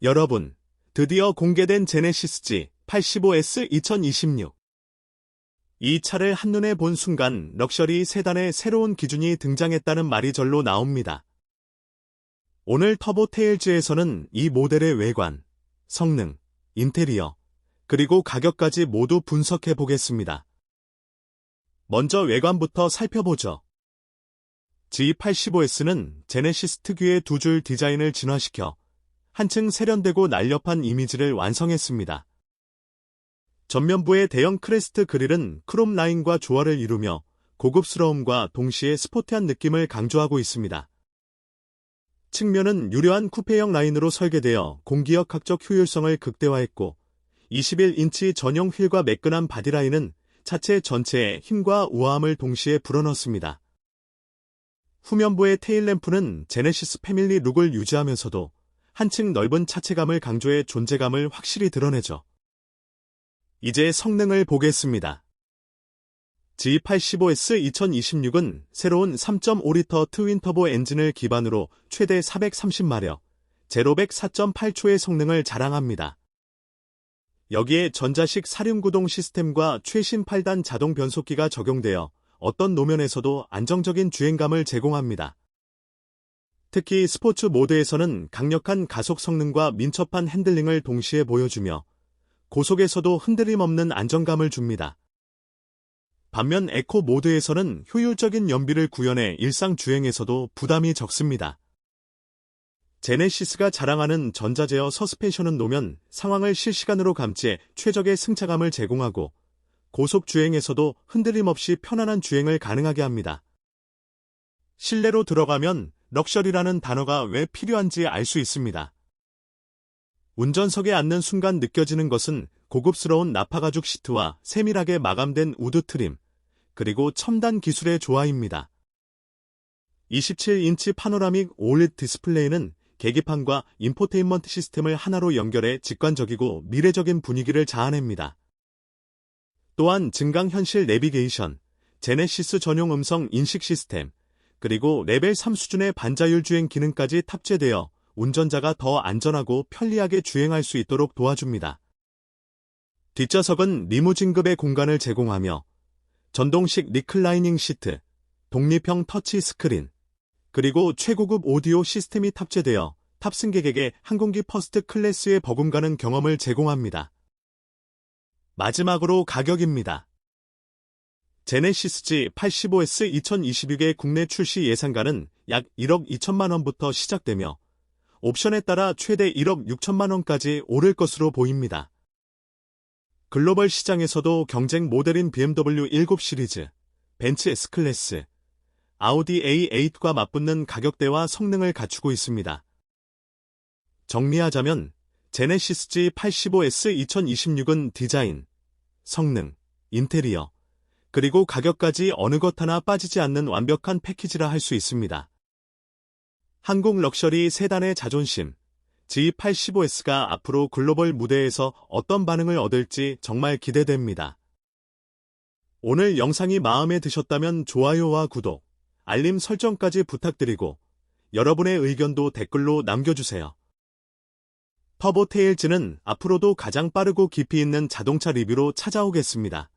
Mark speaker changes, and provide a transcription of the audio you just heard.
Speaker 1: 여러분, 드디어 공개된 제네시스 G85S 2026. 이 차를 한눈에 본 순간 럭셔리 세단의 새로운 기준이 등장했다는 말이 절로 나옵니다. 오늘 터보 테일즈에서는 이 모델의 외관, 성능, 인테리어, 그리고 가격까지 모두 분석해 보겠습니다. 먼저 외관부터 살펴보죠. G85S는 제네시스 특유의 두 줄 디자인을 진화시켜 한층 세련되고 날렵한 이미지를 완성했습니다. 전면부의 대형 크레스트 그릴은 크롬 라인과 조화를 이루며 고급스러움과 동시에 스포티한 느낌을 강조하고 있습니다. 측면은 유려한 쿠페형 라인으로 설계되어 공기역학적 효율성을 극대화했고 21인치 전용 휠과 매끈한 바디라인은 차체 전체에 힘과 우아함을 동시에 불어넣습니다. 후면부의 테일램프는 제네시스 패밀리 룩을 유지하면서도 한층 넓은 차체감을 강조해 존재감을 확실히 드러내죠. 이제 성능을 보겠습니다. G85S 2026은 새로운 3.5리터 트윈터보 엔진을 기반으로 최대 430마력, 제로백 4.8초의 성능을 자랑합니다. 여기에 전자식 사륜구동 시스템과 최신 8단 자동 변속기가 적용되어 어떤 노면에서도 안정적인 주행감을 제공합니다. 특히 스포츠 모드에서는 강력한 가속 성능과 민첩한 핸들링을 동시에 보여주며 고속에서도 흔들림 없는 안정감을 줍니다. 반면 에코 모드에서는 효율적인 연비를 구현해 일상 주행에서도 부담이 적습니다. 제네시스가 자랑하는 전자제어 서스펜션은 노면 상황을 실시간으로 감지해 최적의 승차감을 제공하고 고속 주행에서도 흔들림 없이 편안한 주행을 가능하게 합니다. 실내로 들어가면 럭셔리라는 단어가 왜 필요한지 알 수 있습니다. 운전석에 앉는 순간 느껴지는 것은 고급스러운 나파가죽 시트와 세밀하게 마감된 우드 트림, 그리고 첨단 기술의 조화입니다. 27인치 파노라믹 올릿 디스플레이는 계기판과 인포테인먼트 시스템을 하나로 연결해 직관적이고 미래적인 분위기를 자아냅니다. 또한 증강현실 내비게이션, 제네시스 전용 음성 인식 시스템, 그리고 레벨 3 수준의 반자율 주행 기능까지 탑재되어 운전자가 더 안전하고 편리하게 주행할 수 있도록 도와줍니다. 뒷좌석은 리무진급의 공간을 제공하며 전동식 리클라이닝 시트, 독립형 터치 스크린, 그리고 최고급 오디오 시스템이 탑재되어 탑승객에게 항공기 퍼스트 클래스의 버금가는 경험을 제공합니다. 마지막으로 가격입니다. 제네시스 G85S 2026의 국내 출시 예상가는 약 1억 2천만 원부터 시작되며 옵션에 따라 최대 1억 6천만 원까지 오를 것으로 보입니다. 글로벌 시장에서도 경쟁 모델인 BMW 7 시리즈, 벤츠 S클래스, 아우디 A8과 맞붙는 가격대와 성능을 갖추고 있습니다. 정리하자면 제네시스 G85S 2026은 디자인, 성능, 인테리어, 그리고 가격까지 어느 것 하나 빠지지 않는 완벽한 패키지라 할 수 있습니다. 한국 럭셔리 세단의 자존심, G85S가 앞으로 글로벌 무대에서 어떤 반응을 얻을지 정말 기대됩니다. 오늘 영상이 마음에 드셨다면 좋아요와 구독, 알림 설정까지 부탁드리고 여러분의 의견도 댓글로 남겨주세요. 터보테일즈는 앞으로도 가장 빠르고 깊이 있는 자동차 리뷰로 찾아오겠습니다.